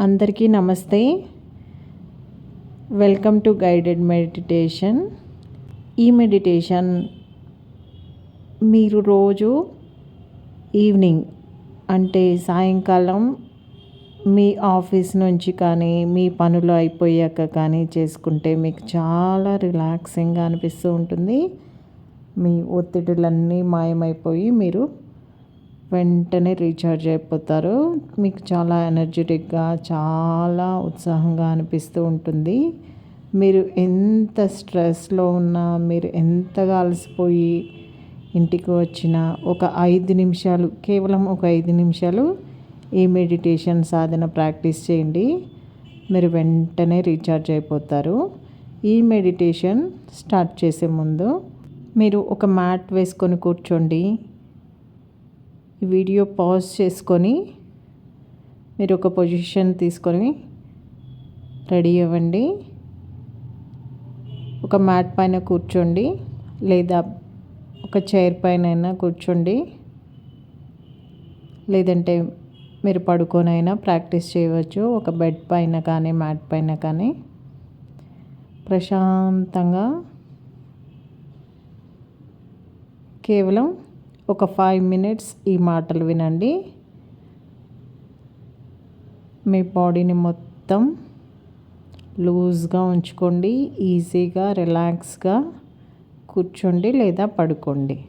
అందరికీ నమస్తే. Welcome to guided meditation ఈ మెడిటేషన్ మీరు రోజు ఈవినింగ్ అంటే సాయంకాలం మీ ఆఫీస్ నుంచి కానీ మీ పనులు అయిపోయాక కానీ చేసుకుంటే మీకు చాలా రిలాక్సింగ్గా అనిపిస్తూ ఉంటుంది. మీ ఒత్తిడులన్నీ మాయమైపోయి మీరు వెంటనే రీఛార్జ్ అయిపోతారు. మీకు చాలా ఎనర్జెటిక్గా చాలా ఉత్సాహంగా అనిపిస్తూ ఉంటుంది. మీరు ఎంత స్ట్రెస్లో ఉన్నా మీరు ఎంతగా అలసిపోయి ఇంటికి వచ్చిన ఒక ఐదు నిమిషాలు కేవలం ఒక ఐదు నిమిషాలు ఈ మెడిటేషన్ సాధన ప్రాక్టీస్ చేయండి. మీరు వెంటనే రీఛార్జ్ అయిపోతారు. ఈ మెడిటేషన్ స్టార్ట్ చేసే ముందు మీరు ఒక మ్యాట్ వేసుకొని కూర్చోండి. వీడియో పాజ్ చేసుకొని మీరు ఒక పొజిషన్ తీసుకొని రెడీ అవ్వండి. ఒక మ్యాట్ పైన కూర్చోండి లేదా ఒక చైర్ పైన అయినా కూర్చోండి. లేదంటే మీరు పడుకోనైనా ప్రాక్టీస్ చేయవచ్చు. ఒక బెడ్ పైన కానీ మ్యాట్ పైన కానీ. ప్రశాంతంగా కేవలం ఒక ఫైవ్ మినిట్స్ ఈ మాటలు వినండి. మీ బాడీని మొత్తం లూజ్గా ఉంచుకోండి ఈజీగా రిలాక్స్గా కూర్చోండి లేదా పడుకోండి.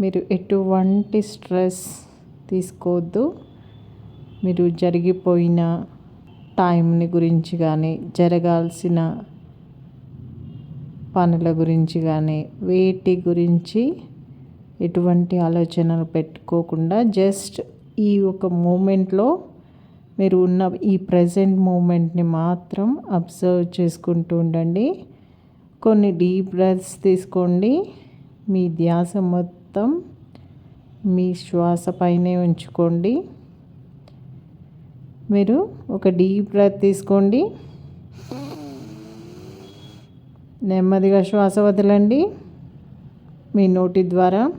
మీరు ఎటువంటి స్ట్రెస్ తీసుకోవద్దు. మీరు జరిగిపోయిన టైంని గురించి కానీ జరగాల్సిన పనుల గురించి కానీ వేటి గురించి ఎటువంటి ఆలోచనలు పెట్టుకోకుండా జస్ట్ ఈ ఒక మూమెంట్లో మీరు ఉన్న ఈ ప్రజెంట్ మూమెంట్ని మాత్రం అబ్జర్వ్ చేసుకుంటూ ఉండండి. కొన్ని డీప్ బ్రెత్స్ తీసుకోండి. మీ ధ్యాస మొత్తం మీ శ్వాస పైనే ఉంచుకోండి. మీరు ఒక డీప్ బ్రెత్ తీసుకోండి. నెమ్మదిగా శ్వాస వదలండి. మీ నోటి ద్వారా.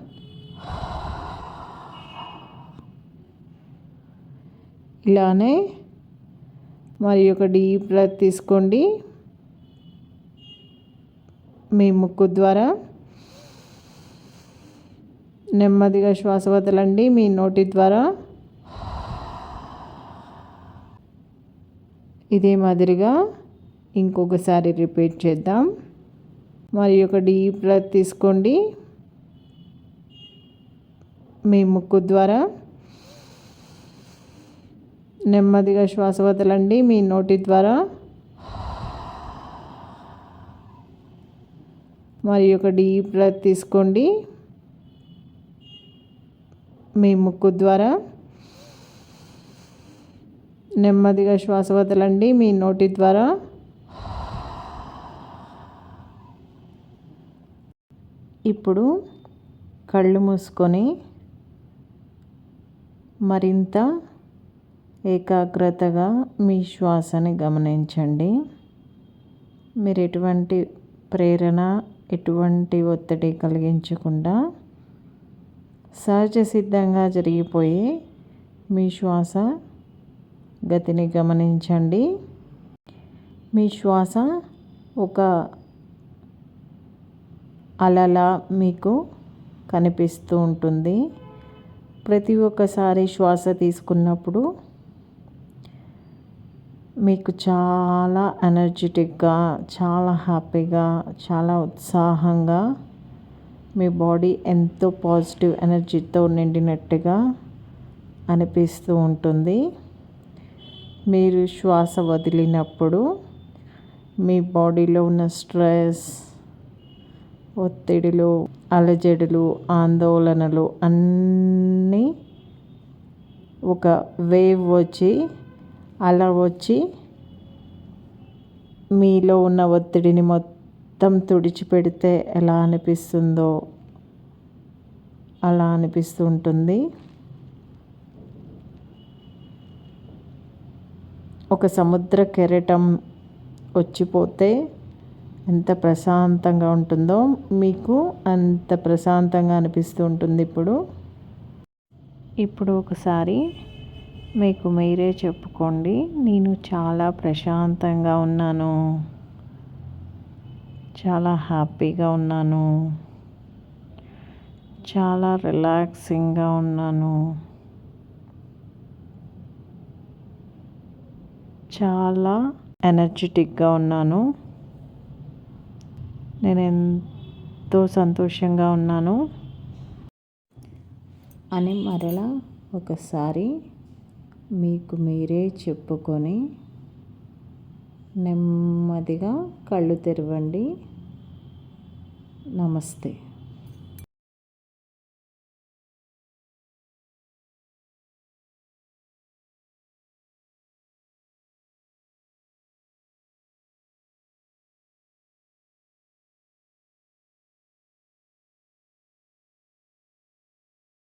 ఇలానే మరి ఒక డీప్ బ్రెత్ తీసుకోండి. మీ ముక్కు ద్వారా. నెమ్మదిగా శ్వాస వదలండి. మీ నోటి ద్వారా. ఇదే మాదిరిగా ఇంకొకసారి రిపీట్ చేద్దాం. మరి ఒక డీప్ బ్రెత్ తీసుకోండి. మీ ముక్కు ద్వారా నెమ్మదిగా శ్వాస వదలండి. మీ నోటి ద్వారా మరి ఒక డీప్ బ్రెత్ తీసుకోండి. మీ ముక్కు ద్వారా నెమ్మదిగా శ్వాస వదలండి. మీ నోటి ద్వారా ఇప్పుడు కళ్ళు మూసుకొని మరింత ఏకాగ్రతగా మీ శ్వాసని గమనించండి. మీరు ఎటువంటి ప్రేరణ ఎటువంటి ఒత్తిడి కలిగించకుండా సహజ సిద్ధంగా జరిగిపోయే మీ శ్వాస గతిని గమనించండి. మీ శ్వాస ఒక అలలా మీకు కనిపిస్తూ ఉంటుంది. ప్రతి ఒక్కసారి శ్వాస తీసుకున్నప్పుడు మీకు చాలా ఎనర్జెటిక్గా చాలా హ్యాపీగా చాలా ఉత్సాహంగా మీ బాడీ ఎంతో పాజిటివ్ ఎనర్జీతో నిండినట్టుగా అనిపిస్తూ ఉంటుంది. మీరు శ్వాస వదిలినప్పుడు మీ బాడీలో ఉన్న స్ట్రెస్ ఒత్తిడిలు అలజడులు ఆందోళనలు అన్నీ ఒక వేవ్ వచ్చి అలా వచ్చి మీలో ఉన్న ఒత్తిడిని మొత్తం తుడిచిపెడితే ఎలా అనిపిస్తుందో అలా అనిపిస్తూ ఉంటుంది ఒక సముద్ర కెరటం వచ్చిపోతే ఎంత ప్రశాంతంగా ఉంటుందో మీకు అంత ప్రశాంతంగా అనిపిస్తూ ఉంటుంది ఇప్పుడు. ఇప్పుడు ఒకసారి మీకు మీరే చెప్పుకోండి నేను చాలా ప్రశాంతంగా ఉన్నాను. చాలా హ్యాపీగా ఉన్నాను. చాలా రిలాక్సింగ్గా ఉన్నాను. చాలా ఎనర్జెటిక్గా ఉన్నాను. నేను ఎంతో సంతోషంగా ఉన్నాను. అని మరలా ఒకసారి మీకు మీరే చెప్పుకొని నెమ్మదిగా కళ్ళు తెరవండి. నమస్తే.